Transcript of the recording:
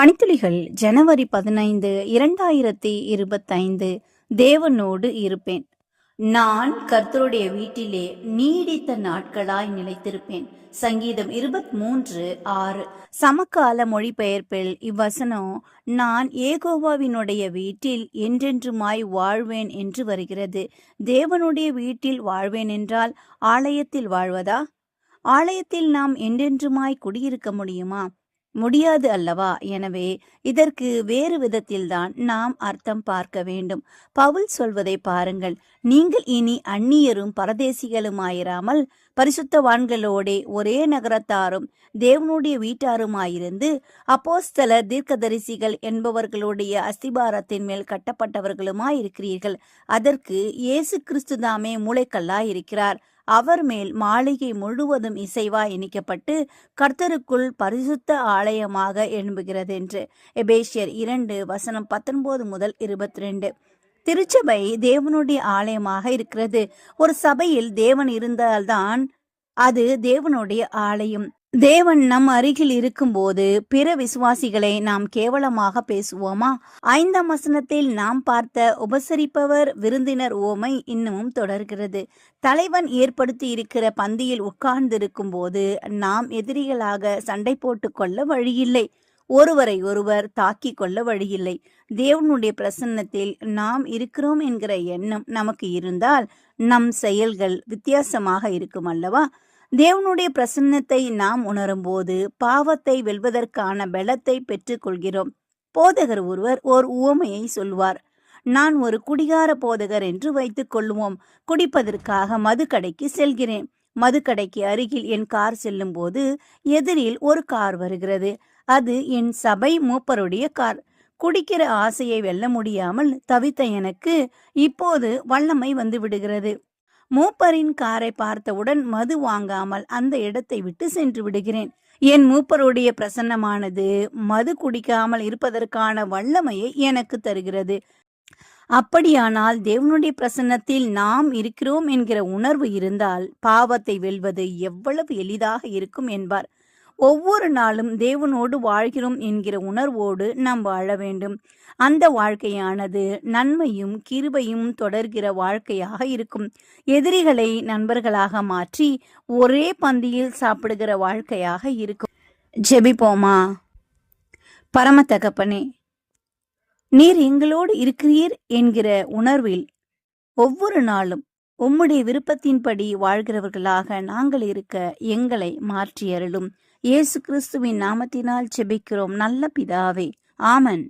பனித்துளிகள் ஜனவரி பதினைந்து இரண்டாயிரத்தி இருபத்தைந்து தேவனோடு இருப்பேன். நான் கர்த்தருடைய வீட்டிலே நீடித்த நாட்களாய் நிலைத்திருப்பேன். சங்கீதம் இருபத் மூன்று ஆறு. சமகால மொழிபெயர்ப்பில் இவ்வசனம் நான் ஏகோவாவினுடைய வீட்டில் என்றென்றுமாய் வாழ்வேன் என்று வருகிறது. தேவனுடைய வீட்டில் வாழ்வேன் என்றால் ஆலயத்தில் வாழ்வதா? ஆலயத்தில் நாம் என்றென்றுமாய் குடியிருக்க முடியுமா? முடியாது அல்லவா? எனவே இதற்கு வேறு விதத்தில்தான் நாம் அர்த்தம் பார்க்க வேண்டும். பவுல் சொல்வதை பாருங்கள். நீங்கள் இனி அந்நியரும் பரதேசிகளுமாயிராமல் பரிசுத்தவான்களோடே ஒரே நகரத்தாரும் தேவனுடைய வீட்டாருமாயிருந்து அப்போஸ்தலர் தீர்க்கதரிசிகள் என்பவர்களுடைய அஸ்திபாரத்தின் மேல் கட்டப்பட்டவர்களுமாயிருக்கிறீர்கள். அதற்கு இயேசு கிறிஸ்துதாமே மூளைக்கல்லாயிருக்கிறார். அவர் மேல் மாளிகை முழுவதும் இசைவாய் இணைக்கப்பட்டு கர்த்தருக்குள் பரிசுத்த ஆலயமாக எழும்புகிறது என்று எபேஷியர் இரண்டு வசனம் பத்தொன்பது முதல் இருபத்தி ரெண்டு திருச்சபை தேவனுடைய ஆலயமாக இருக்கிறது. ஒரு சபையில் தேவன் இருந்தால்தான் அது தேவனுடைய ஆலயம். தேவன் நம் அருகில் இருக்கும்போது பிற விசுவாசிகளை நாம் கேவலமாக பேசுவோமா? ஐந்தாம் வசனத்தில் நாம் பார்த்த உபசரிப்பவர் விருந்தினர் ஓமை இன்னமும் தொடர்கிறது. தலைவன் ஏற்படுத்தி இருக்கிற பந்தியில் உட்கார்ந்திருக்கும் போது நாம் எதிரிகளாக சண்டை போட்டு கொள்ள வழியில்லை. ஒருவரை ஒருவர் தாக்கி கொள்ள வழியில்லை. தேவனுடைய பிரசன்னத்தில் நாம் இருக்கிறோம் என்கிற எண்ணம் நமக்கு இருந்தால் நம் செயல்கள் வித்தியாசமாக இருக்கும் அல்லவா? தேவனுடைய பிரசன்னத்தை நாம் உணரும்போது பாவத்தை வெல்வதற்கான பலத்தை பெற்றுக்கொள்கிறோம். போதகர் ஒருவர் ஓர் உவமையை சொல்வார். நான் ஒரு குடிகார போதகர் என்று வைத்துக் கொள்வோம். குடிப்பதற்காக மதுக்கடைக்கு செல்கிறேன். மதுக்கடைக்கு அருகில் என் கார் செல்லும் போது எதிரில் ஒரு கார் வருகிறது. அது என் சபை மூப்பருடைய கார். குடிக்கிற ஆசையை வெல்ல முடியாமல் தவித்த எனக்கு இப்போது வல்லமை வந்து விடுகிறது. மூப்பரின் காரை பார்த்தவுடன் மது வாங்காமல் அந்த இடத்தை விட்டு சென்று விடுகிறேன். என் மூப்பருடைய பிரசன்னமானது மது குடிக்காமல் இருப்பதற்கான வல்லமையை எனக்கு தருகிறது. அப்படியானால் தேவனுடைய பிரசன்னத்தில் நாம் இருக்கிறோம் என்கிற உணர்வு இருந்தால் பாவத்தை வெல்வது எவ்வளவு எளிதாக இருக்கும் என்பார். ஒவ்வொரு நாளும் தேவனோடு வாழ்கிறோம் என்கிற உணர்வோடு நாம் வாழ வேண்டும். அந்த வாழ்க்கையானது நன்மையும் கிருபையும் தொடர்கிற வாழ்க்கையாக இருக்கும். எதிரிகளை நண்பர்களாக மாற்றி ஒரே பந்தியில் சாப்பிடுகிற வாழ்க்கையாக இருக்கும். ஜெபிப்போமா? பரமத்தகப்பனே நீர் எங்களோடு இருக்கிறீர் என்கிற உணர்வில் ஒவ்வொரு நாளும் உம்முடைய விருப்பத்தின்படி வாழ்கிறவர்களாக நாங்கள் இருக்க எங்களை மாற்றியருளும். இயேசு கிறிஸ்துவின் நாமத்தினால் செபிக்கிறோம் நல்ல பிதாவே. ஆமன்.